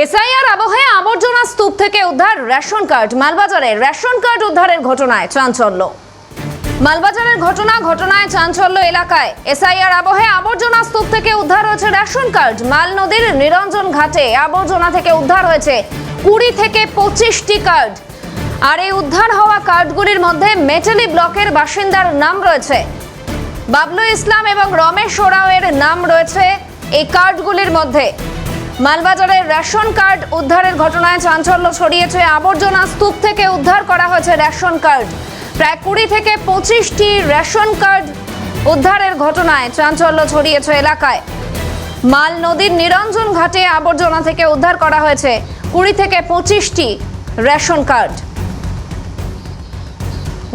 SIR আবহে আবর্জনা স্তূপ থেকে উদ্ধার রেশন কার্ড। মালবাজারে রেশন কার্ড উদ্ধারের ঘটনায় চাঞ্চল্য। মালবাজারের ঘটনা ঘটনায় চাঞ্চল্য এলাকায়। এসআইআর আবহে আবর্জনা স্তূপ থেকে উদ্ধার হয়েছে রেশন কার্ড। মাল নদীর নিরঞ্জন ঘাটে আবর্জনা থেকে উদ্ধার হয়েছে কুড়ি থেকে পঁচিশটি কার্ড। আর এই উদ্ধার হওয়া কার্ডগুলির মধ্যে মেটালি ব্লকের বাসিন্দার নাম রয়েছে। বাবলু ইসলাম এবং রমেশ ওরাও এর নাম রয়েছে এই কার্ডগুলির মধ্যে। মালবাজারের রেশন কার্ড উদ্ধারের ঘটনায় চাঞ্চল্য ছড়িয়েছে আবর্জনা স্তূপ থেকে উদ্ধার করা হয়েছে রেশন কার্ড। প্রায় কুড়ি থেকে পঁচিশটি রেশন কার্ড উদ্ধারের ঘটনায় চাঞ্চল্য ছড়িয়েছে এলাকায়। মাল নদীর নিরঞ্জন ঘাটে আবর্জনা থেকে উদ্ধার করা হয়েছে কুড়ি থেকে পঁচিশটি রেশন কার্ড।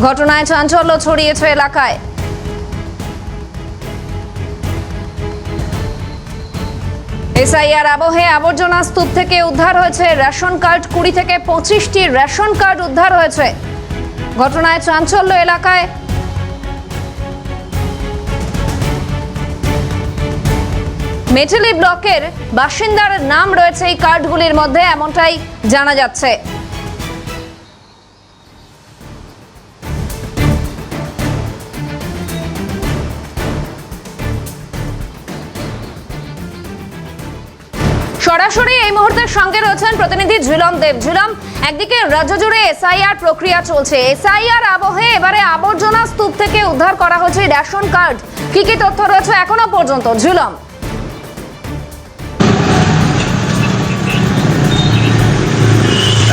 ঘটনায় চাঞ্চল্য ছড়িয়েছে এলাকায়। এসআইআর আবহে আবর্জনা স্তূপ থেকে উদ্ধার হয়েছে রেশন কার্ড। কুড়ি থেকে পঁচিশটি রেশন কার্ড উদ্ধার হয়েছে। ঘটনায় চাঞ্চল্য এলাকায়। মেটেলি ব্লকের বাসিন্দার নাম রয়েছে এই কার্ডগুলির মধ্যে, এমনটাই জানা যাচ্ছে। সরাসরি এই মুহূর্তের সঙ্গে রয়েছেন প্রতিনিধি ঝুলম দেব। ঝুলম, একদিকে রাজ্য জুড়ে এসআইআর প্রক্রিয়া চলছে। এসআইআর আবহে এবারে আবর্জনা স্তূপ থেকে উদ্ধার করা হয়েছে রেশন কার্ড। কি কি তথ্য রয়েছে এখনও পর্যন্ত? ঝুলম।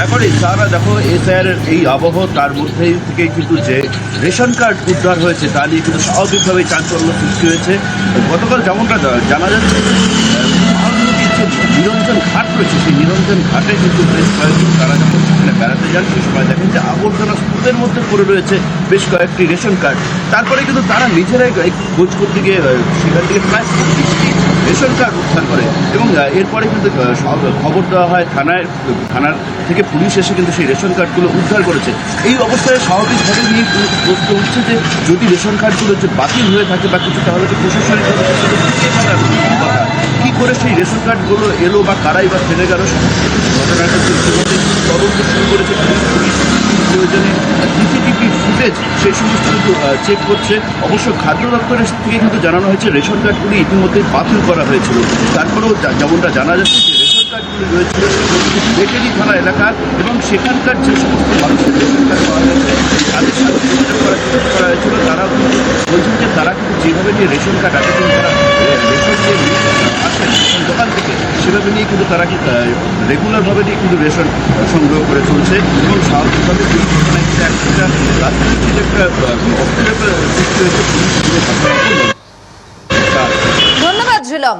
এখনই তারা দেখো, এসআইআর এই আবহ তার মধ্যে থেকেই কিন্তু যে রেশন কার্ড উদ্ধার হয়েছে, তা নিয়ে কিন্তু স্বাভাবিকভাবে চাঞ্চল্য সৃষ্টি হয়েছে। গতকাল যেমনটা জানা যাচ্ছে যে, নিরঞ্জন ঘাট রয়েছে সেই নিরঞ্জন ঘাটে কিন্তু বেশ কয়েকজন তারা যখন সেখানে বেড়াতে যান সেই সময় দেখেন যে আবর্জনা স্তূপের মধ্যে পড়ে রয়েছে বেশ কয়েকটি রেশন কার্ড। তারপরে কিন্তু তারা নিজেরাই খোঁজ করতে গিয়ে সেখান থেকে প্রায় রেশন কার্ড উদ্ধার করে এবং এরপরে কিন্তু খবর দেওয়া হয় থানায় থানার থেকে পুলিশ এসে কিন্তু সেই রেশন কার্ডগুলো উদ্ধার করেছে। এই অবস্থায় স্বাভাবিকভাবে নিয়ে প্রশ্ন উঠছে যে যদি রেশন কার্ডগুলো যে বাতিল হয়ে থাকে বা কিছু তাহলে তো প্রশাসনিক কি করে সেই রেশন কার্ডগুলো এলো বা কারাই বা ফেলে গেল তদন্ত শুরু করেছে প্রয়োজনে সিসিটিভি ফুটেজ সেই সমস্ত কিন্তু চেক করছে। অবশ্য খাদ্য দপ্তরের থেকে কিন্তু জানানো হয়েছে রেশন কার্ডগুলি ইতিমধ্যে বাতিল করা হয়েছিল। তারপরেও যেমনটা জানা যাচ্ছে যে রেশন কার্ডগুলি কিন্তু বেটেরি থানা এলাকার এবং সেখানকার যে সমস্ত মানুষের রেশন কার্ড পাওয়া গেছে, তাদের সাথে করা হয়েছিল। কিন্তু বলছেন যে তারা কিন্তু যেভাবে নিয়ে রেশন কার্ড এতদিন তারা রেশন যে আসেন দোকান থেকে সেভাবে নিয়ে কিন্তু তারা রেগুলারভাবে নিয়ে কিন্তু রেশন সংগ্রহ করে চলছে এবং স্বাভাবিকভাবে ধন্যবাদ, ঝুলম।